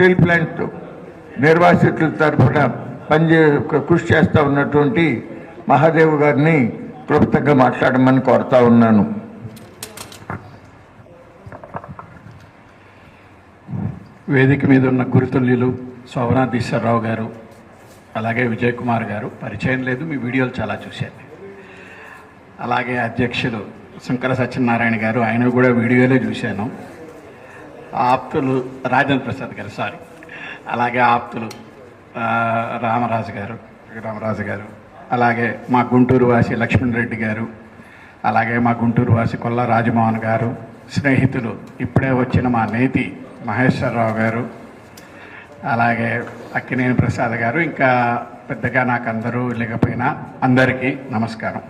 Steel plant నిర్వాసితుల తరఫున పనిచే కృషి చేస్తూ ఉన్నటువంటి మహాదేవ్ గారిని క్లుప్తంగా మాట్లాడమని కోరుతా ఉన్నాను. వేదిక మీద ఉన్న గురుతుల్యులు శోభనాధీశ్వరరావు గారు అలాగే విజయ్ కుమార్ గారు పరిచయం లేదు మీ వీడియోలు చాలా చూశాను అలాగే అధ్యక్షులు శంకర సత్యనారాయణ గారు ఆయన కూడా వీడియోలే చూశాను. ఆప్తులు రాజేంద్ర ప్రసాద్ గారు సారీ అలాగే ఆప్తులు రామరాజు గారు రామరాజు గారు అలాగే మా గుంటూరు వాసి లక్ష్మణ్ రెడ్డి గారు అలాగే మా గుంటూరు వాసి కొల్ల రాజమోహన్ గారు స్నేహితులు. ఇప్పుడే వచ్చిన మా నేతి మహేశ్వరరావు గారు అలాగే అక్కినేని ప్రసాద్ గారు ఇంకా పెద్దగా నాకు అందరూ లేకపోయినా అందరికీ నమస్కారం.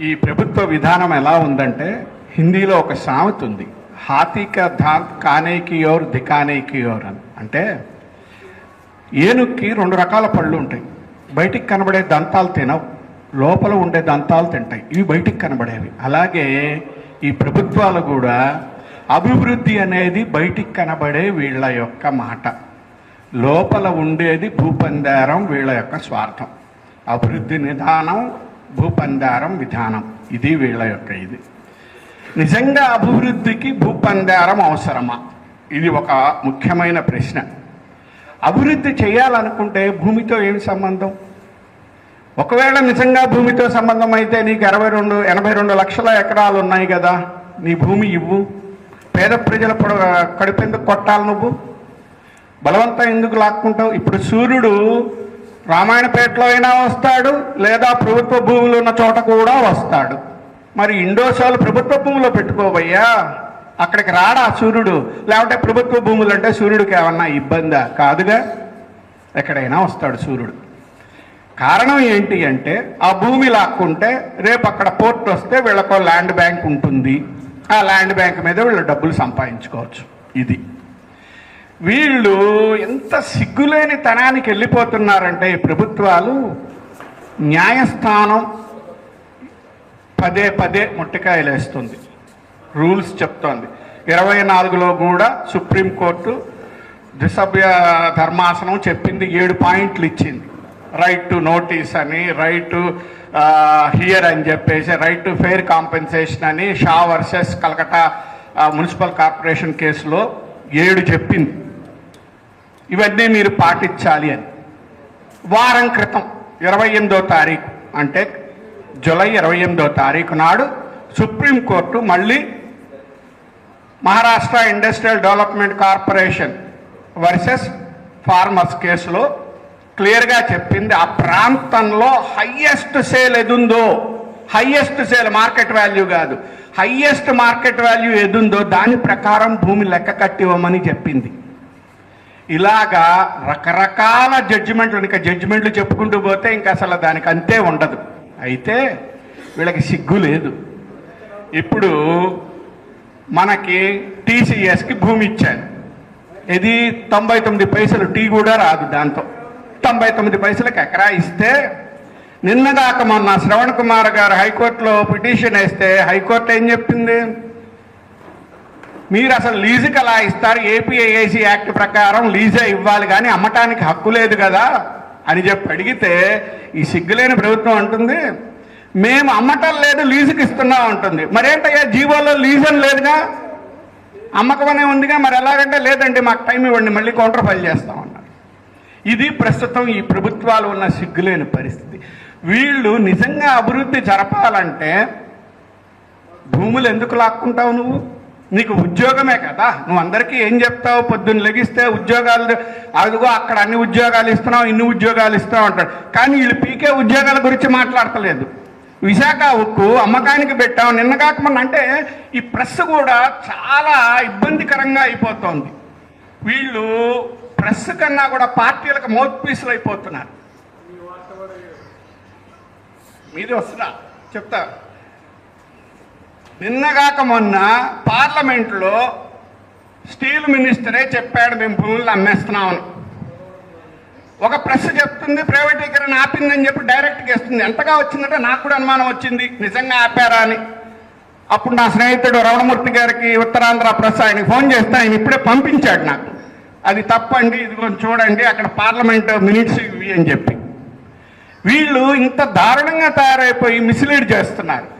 ఈ ప్రభుత్వ విధానం ఎలా ఉందంటే హిందీలో ఒక సామెత ఉంది. హాతిక ధాంత్ కానేకి యోర్ దికానేకి యోర్ అని. అంటే ఏనుక్కి రెండు రకాల పళ్ళు ఉంటాయి. బయటికి కనబడే దంతాలు తినవు. లోపల ఉండే దంతాలు తింటాయి. ఇవి బయటికి కనబడేవి. అలాగే ఈ ప్రభుత్వాలు కూడా అభివృద్ధి అనేది బయటికి కనబడే వీళ్ళ యొక్క మాట. లోపల ఉండేది భూపందారం వీళ్ళ యొక్క స్వార్థం. అభివృద్ధి నిదానం భూపందారం విధానం. ఇది వీళ్ళ యొక్క ఇది. నిజంగా అభివృద్ధికి భూపందారం అవసరమా? ఇది ఒక ముఖ్యమైన ప్రశ్న. అభివృద్ధి చేయాలనుకుంటే భూమితో ఏమి సంబంధం? ఒకవేళ నిజంగా భూమితో సంబంధం అయితే నీకు అరవై రెండు ఎనభై రెండు లక్షల ఎకరాలు ఉన్నాయి కదా నీ భూమి ఇవ్వు. పేద ప్రజల పొడ కడుపెందుకు కొట్టాలి నువ్వు? బలవంతం ఎందుకు లాక్కుంటావు? ఇప్పుడు సూర్యుడు రామాయణపేటలో అయినా వస్తాడు లేదా ప్రభుత్వ భూములు ఉన్న చోట కూడా వస్తాడు. మరి ఇండోసాలు ప్రభుత్వ భూములో పెట్టుకోబయ్యా అక్కడికి రాడా సూర్యుడు? లేకుంటే ప్రభుత్వ భూములు అంటే సూర్యుడికి ఏమన్నా ఇబ్బందా? కాదుగా. ఎక్కడైనా వస్తాడు సూర్యుడు. కారణం ఏంటి అంటే ఆ భూమి లాక్కుంటే రేపు అక్కడ పోర్ట్ వస్తే వీళ్ళకో ల్యాండ్ బ్యాంక్ ఉంటుంది. ఆ ల్యాండ్ బ్యాంక్ మీద వీళ్ళు డబ్బులు సంపాదించుకోవచ్చు. ఇది. వీళ్ళు ఎంత సిగ్గులేని తనానికి వెళ్ళిపోతున్నారంటే ఈ ప్రభుత్వాలు న్యాయస్థానం పదే పదే ముట్టకాయలేస్తుంది. రూల్స్ చెప్తోంది. ఇరవై నాలుగులో కూడా సుప్రీంకోర్టు ద్విసభ్య ధర్మాసనం చెప్పింది ఏడు పాయింట్లు ఇచ్చింది. రైట్ టు నోటీస్ అని రైట్ టు హియర్ అని చెప్పేసి రైట్ టు ఫెయిర్ కాంపెన్సేషన్ అని Shah versus Calcutta municipal corporation కేసులో ఏడు చెప్పింది. ఇవన్నీ మీరు పాటించాలి అని. వారం క్రితం ఇరవై ఎనిమిదో తారీఖు అంటే జూలై ఇరవై ఎనిమిదో తారీఖు నాడు సుప్రీంకోర్టు మళ్ళీ Maharashtra industrial development corporation versus farmers కేసులో క్లియర్గా చెప్పింది ఆ ప్రాంతంలో హయ్యెస్ట్ సేల్ ఎదుందో హయ్యెస్ట్ సేల్ మార్కెట్ వాల్యూ కాదు హయ్యెస్ట్ మార్కెట్ వాల్యూ ఎదుందో దాని ప్రకారం భూమి లెక్క కట్టివ్వమని చెప్పింది. ఇలాగా రకరకాల జడ్జిమెంట్లు ఇంకా జడ్జిమెంట్లు చెప్పుకుంటూ పోతే ఇంకా అసలు దానికి అంతే ఉండదు. అయితే వీళ్ళకి సిగ్గు లేదు. ఇప్పుడు మనకి టీసీఎస్కి భూమి ఇచ్చారు. ఇది తొంభై తొమ్మిది పైసలు టీ కూడా రాదు దాంతో. తొంభై తొమ్మిది పైసలకు ఎకరా ఇస్తే నిన్నదాకా మొన్న శ్రవణ్ కుమార్ గారు హైకోర్టులో పిటిషన్ వేస్తే హైకోర్టు ఏం చెప్పింది? మీరు అసలు లీజుకి అలా ఇస్తారు? ఏపీఐఏసీ యాక్ట్ ప్రకారం లీజే ఇవ్వాలి కానీ అమ్మటానికి హక్కు లేదు కదా. అని చెప్పి అడిగితే ఈ సిగ్గులేని ప్రభుత్వం అంటుంది మేము అమ్మటం లేదు లీజుకి ఇస్తున్నాం అంటుంది. మరేంటయ్యా జీవోలో లీజ్ అని లేదుగా? అమ్మకమనే ఉందిగా మరి ఎలాగంటే లేదండి మాకు టైం ఇవ్వండి మళ్ళీ కౌంటర్ ఫైల్ చేస్తామన్నారు ఇది ప్రస్తుతం ఈ ప్రభుత్వాలు ఉన్న సిగ్గులేని పరిస్థితి. వీళ్ళు నిజంగా అభివృద్ధి జరపాలంటే భూములు ఎందుకు లాక్కుంటావు నువ్వు? నీకు ఉద్యోగమే కదా. నువ్వు అందరికీ ఏం చెప్తావు? పొద్దున్న లెగిస్తే ఉద్యోగాలు అదిగో అక్కడ అన్ని ఉద్యోగాలు ఇస్తున్నావు ఇన్ని ఉద్యోగాలు ఇస్తావు అంటాడు. కానీ వీళ్ళు పీకే ఉద్యోగాల గురించి మాట్లాడతలేదు. విశాఖ ఉక్కు అమ్మకానికి పెట్టాం నిన్న కాకుండా అంటే ఈ ప్రెస్ కూడా చాలా ఇబ్బందికరంగా అయిపోతోంది. వీళ్ళు ప్రెస్ కన్నా కూడా పార్టీలకు మౌత్ పీసులు అయిపోతున్నారు. మీది వస్తుందా? చెప్తా. నిన్నగాక మొన్న పార్లమెంట్లో స్టీల్ మినిస్టరే చెప్పాడు మేము భూములు అమ్మేస్తున్నామని ఒక ప్రెస్ చెప్తుంది ప్రైవేటీకరణ ఆపిందని చెప్పి డైరెక్ట్గా ఇస్తుంది ఎంతగా వచ్చిందంటే నాకు కూడా అనుమానం వచ్చింది. నిజంగా ఆపారా అని. అప్పుడు నా స్నేహితుడు రమణమూర్తి గారికి ఉత్తరాంధ్ర ప్రెస్ ఆయనకి ఫోన్ చేస్తే ఆయన ఇప్పుడే పంపించాడు నాకు. అది తప్పండి ఇదిగో చూడండి అక్కడ పార్లమెంట్ మినిట్స్ ఇవి అని చెప్పి. వీళ్ళు ఇంత దారుణంగా తయారైపోయి మిస్లీడ్ చేస్తున్నారు.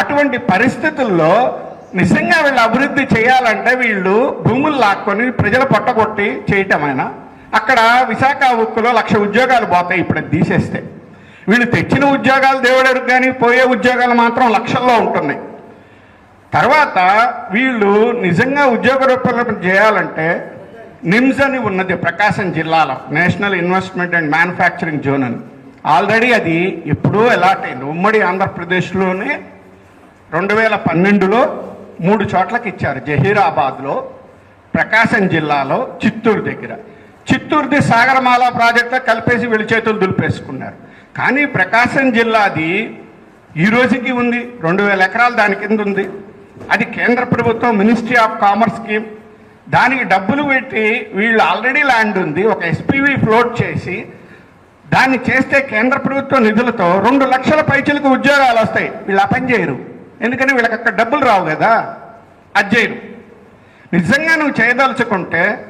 అటువంటి పరిస్థితుల్లో నిజంగా వీళ్ళు అభివృద్ధి చేయాలంటే వీళ్ళు భూములు లాక్కొని ప్రజలు పొట్టగొట్టి చేయటమైనా అక్కడ విశాఖ ఉక్కులో లక్ష ఉద్యోగాలు పోతాయి ఇప్పుడు తీసేస్తే. వీళ్ళు తెచ్చిన ఉద్యోగాలు దేవుడెరుగు కానీ పోయే ఉద్యోగాలు మాత్రం లక్షల్లో ఉంటున్నాయి. తర్వాత వీళ్ళు నిజంగా ఉద్యోగ రూపకల్పన చేయాలంటే నిమ్స్ అని ఉన్నది ప్రకాశం జిల్లాలో national investment and manufacturing zone అని. ఆల్రెడీ అది ఎప్పుడూ ఎలాట్ అయింది ఉమ్మడి ఆంధ్రప్రదేశ్లోనే రెండు వేల పన్నెండులో మూడు చోట్లకి ఇచ్చారు. జహీరాబాద్లో ప్రకాశం జిల్లాలో చిత్తూరు దగ్గర. చిత్తూరుది సాగరమాల ప్రాజెక్టులో కలిపేసి వీళ్ళ చేతులు దులిపేసుకున్నారు. కానీ ప్రకాశం జిల్లాది ఈ రోజుకి ఉంది. రెండు వేల ఎకరాలు దాని కింద ఉంది. అది కేంద్ర ప్రభుత్వం మినిస్ట్రీ ఆఫ్ కామర్స్ స్కీమ్. దానికి డబ్బులు పెట్టి వీళ్ళు ఆల్రెడీ ల్యాండ్ ఉంది. ఒక ఎస్పీవీ ఫ్లోట్ చేసి దాన్ని చేస్తే కేంద్ర ప్రభుత్వ నిధులతో రెండు లక్షల పైచలకు ఉద్యోగాలు వస్తాయి. వీళ్ళు ఆ పని చేయరు. ఎందుకని వీళ్ళకి అక్కడ డబ్బులు రావు కదా? అది చేయరు నిజంగా నువ్వు చేయదలుచుకుంటే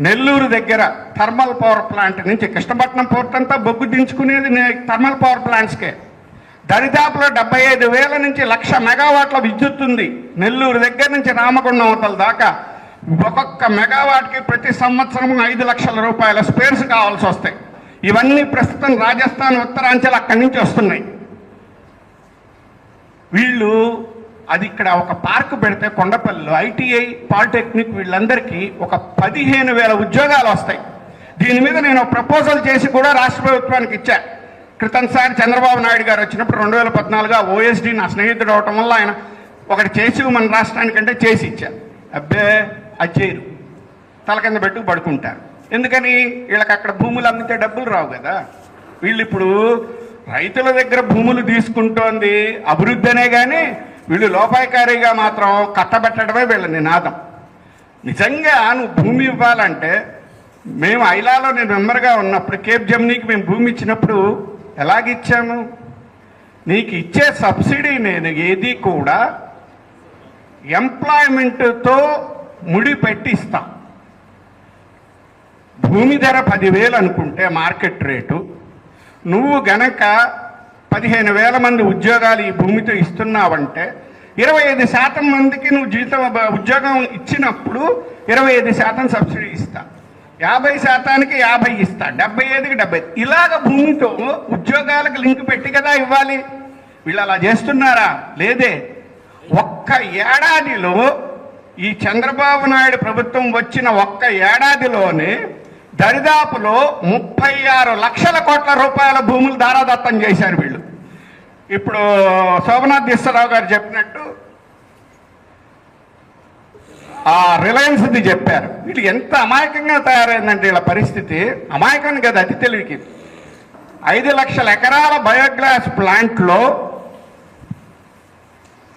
నెల్లూరు దగ్గర థర్మల్ పవర్ ప్లాంట్ నుంచి కృష్ణపట్నం పోర్ట్ అంతా బొగ్గు దించుకునేది నే- థర్మల్ పవర్ ప్లాంట్స్కే. దరిదాపులో డెబ్బై ఐదు వేల నుంచి లక్ష మెగావాట్ల విద్యుత్ ఉంది. నెల్లూరు దగ్గర నుంచి రామగుండం అవతల దాకా ఒక్కొక్క మెగావాట్కి ప్రతి సంవత్సరం ఐదు లక్షల రూపాయల స్పేర్స్ కావాల్సి వస్తాయి. ఇవన్నీ ప్రస్తుతం రాజస్థాన్ ఉత్తరాంచల్ అక్కడి నుంచి వస్తున్నాయి. వీళ్ళు అది ఇక్కడ ఒక పార్క్ పెడితే కొండపల్లిలో ఐటీఐ పాలిటెక్నిక్ వీళ్ళందరికీ ఒక పదిహేను వేల ఉద్యోగాలు వస్తాయి. దీని మీద నేను ప్రపోజల్ చేసి కూడా రాష్ట్ర ప్రభుత్వానికి ఇచ్చా. క్రితంసారి చంద్రబాబు నాయుడు గారు వచ్చినప్పుడు రెండు వేల పద్నాలుగుగా ఓఎస్డి నా స్నేహితుడు అవటం వల్ల ఆయన ఒకటి చేసి మన రాష్ట్రానికంటే చేసి ఇచ్చా. అబ్బే అది చేయరు. తల కింద పెట్టుకు పడుకుంటారు. ఎందుకని? వీళ్ళకి అక్కడ భూములు అమ్మితే డబ్బులు రావు కదా. వీళ్ళు ఇప్పుడు రైతుల దగ్గర భూములు తీసుకుంటోంది అభివృద్ధి అనే కానీ వీళ్ళు లోపాయకారిగా మాత్రం కట్టబెట్టడమే వీళ్ళ నినాదం. నిజంగా నువ్వు భూమి ఇవ్వాలంటే మేము ఐలాలో నేను మెంబర్గా ఉన్నప్పుడు కేప్ జమ్నీకి మేము భూమి ఇచ్చినప్పుడు ఎలాగిచ్చాము నీకు ఇచ్చే సబ్సిడీ నేను ఏది కూడా ఎంప్లాయ్మెంట్తో ముడి పెట్టిస్తా భూమి ధర పదివేలు అనుకుంటే మార్కెట్ రేటు నువ్వు గనక పదిహేను వేల మంది ఉద్యోగాలు ఈ భూమితో ఇస్తున్నావంటే ఇరవై ఐదు శాతం మందికి నువ్వు జీతం ఉద్యోగం ఇచ్చినప్పుడు ఇరవై ఐదు శాతం సబ్సిడీ ఇస్తా. యాభై శాతానికి యాభై ఇస్తా. డెబ్బై ఐదుకి డెబ్బై. ఇలాగ భూమితో ఉద్యోగాలకు లింక్ పెట్టి కదా ఇవ్వాలి. వీళ్ళు అలా చేస్తున్నారా? లేదే. ఒక్క ఏడాదిలో ఈ చంద్రబాబు నాయుడు ప్రభుత్వం వచ్చిన ఒక్క ఏడాదిలోనే దరిదాపులో ముప్పై ఆరు లక్షల కోట్ల రూపాయల భూములు దారాదత్తం చేశారు వీళ్ళు. ఇప్పుడు శోభనాథ్ ఈశ్వరరావు గారు చెప్పినట్టు ఆ రిలయన్స్ది చెప్పారు. వీళ్ళు ఎంత అమాయకంగా తయారైందంటే వీళ్ళ పరిస్థితి అమాయకం కదా అతి తెలివికి. ఐదు లక్షల ఎకరాల బయోగ్యాస్ ప్లాంట్లో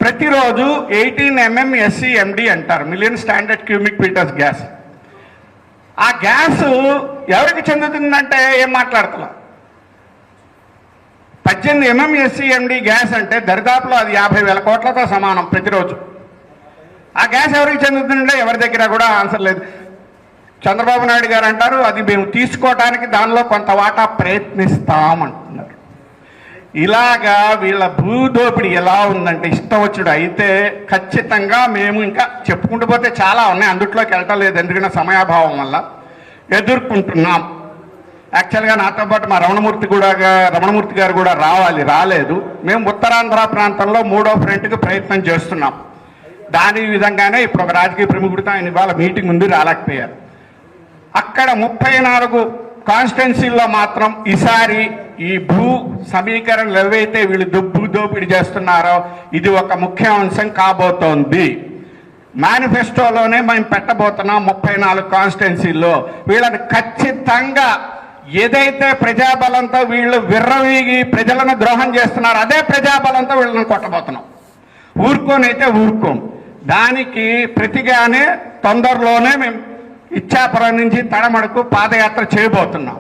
ప్రతిరోజు ఎయిటీన్ ఎంఎం ఎస్సీ ఎండి అంటారు million standard cubic meters gas. ఆ గ్యాస్ ఎవరికి చెందుతుందంటే ఏం మాట్లాడుతున్నా పద్దెనిమిది ఎంఎంఎస్సిఎండి గ్యాస్ అంటే దరిదాపులో అది యాభై వేల కోట్లతో సమానం ప్రతిరోజు. ఆ గ్యాస్ ఎవరికి చెందుతుందంటే ఎవరి దగ్గర కూడా ఆన్సర్ లేదు. చంద్రబాబు నాయుడు గారు అంటారు అది మేము తీసుకోవటానికి దానిలో కొంత వాటా ప్రయత్నిస్తామంటున్నారు ఇలాగా వీళ్ళ భూదోపిడి ఎలా ఉందంటే ఇష్టం వచ్చుడు. అయితే ఖచ్చితంగా మేము ఇంకా చెప్పుకుంటూ పోతే చాలా ఉన్నాయి. అందుట్లోకి వెళ్ళటం లేదు. ఎందుకంటే సమయాభావం వల్ల ఎదుర్కొంటున్నాం. యాక్చువల్గా నాతో పాటు మా రమణమూర్తి కూడా రమణమూర్తి గారు కూడా రావాలి రాలేదు. మేము ఉత్తరాంధ్ర ప్రాంతంలో మూడో ఫ్రంట్కి ప్రయత్నం చేస్తున్నాం. దాని విధంగానే ఇప్పుడు ఒక రాజకీయ ప్రముఖుడితో ఆయన ఇవాళ మీటింగ్ ఉంది రాలేకపోయారు. అక్కడ ముప్పై నాలుగు కాన్స్టిట్యున్సీల్లో మాత్రం ఈసారి ఈ భూ సమీకరణలు ఏవైతే వీళ్ళు దుబ్బు దోపిడి చేస్తున్నారో ఇది ఒక ముఖ్య అంశం కాబోతోంది. మేనిఫెస్టోలోనే మేము పెట్టబోతున్నాం ముప్పై నాలుగు కాన్స్టిట్యున్సీల్లో. వీళ్ళని ఖచ్చితంగా ఏదైతే ప్రజాబలంతో వీళ్ళు విర్రవీగి ప్రజలను ద్రోహం చేస్తున్నారో అదే ప్రజాబలంతో వీళ్ళని కొట్టబోతున్నాం. ఊరుకోనైతే ఊరుకోం. దానికి ప్రతిగానే తొందరలోనే మేము ఇచ్చాపురం నుంచి తడమడుకు పాదయాత్ర చేయబోతున్నాం.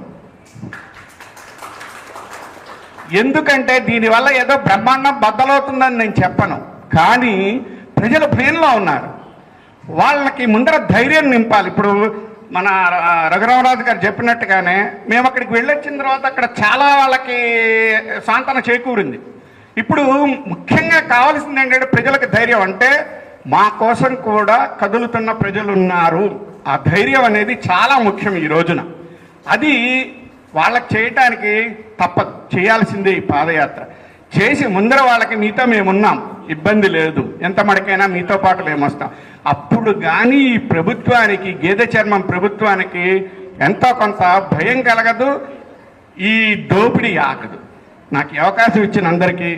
ఎందుకంటే దీనివల్ల ఏదో బ్రహ్మాండం బద్దలవుతుందని నేను చెప్పను. కానీ ప్రజలు భయంలో ఉన్నారు. వాళ్ళకి ముందర ధైర్యం నింపాలి. ఇప్పుడు మన రఘురామరాజు గారు చెప్పినట్టుగానే మేము అక్కడికి వెళ్ళొచ్చిన తర్వాత అక్కడ చాలా వాళ్ళకి సాంతన చేకూరింది. ఇప్పుడు ముఖ్యంగా కావాల్సింది ఏంటంటే ప్రజలకు ధైర్యం. అంటే మా కోసం కూడా కదులుతున్న ప్రజలు ఉన్నారు ఆ ధైర్యం అనేది చాలా ముఖ్యం ఈ రోజున. అది వాళ్ళకి చేయటానికి తప్పదు చేయాల్సిందే ఈ పాదయాత్ర. చేసి ముందర వాళ్ళకి మీతో మేమున్నాం. ఇబ్బంది లేదు. ఎంత మడికైనా మీతో పాటు మేము వస్తాం అప్పుడు కానీ ఈ ప్రభుత్వానికి గేదె చర్మం ప్రభుత్వానికి ఎంతో కొంత భయం కలగదు. ఈ దోపిడీ ఆగదు. నాకు అవకాశం ఇచ్చిన అందరికీ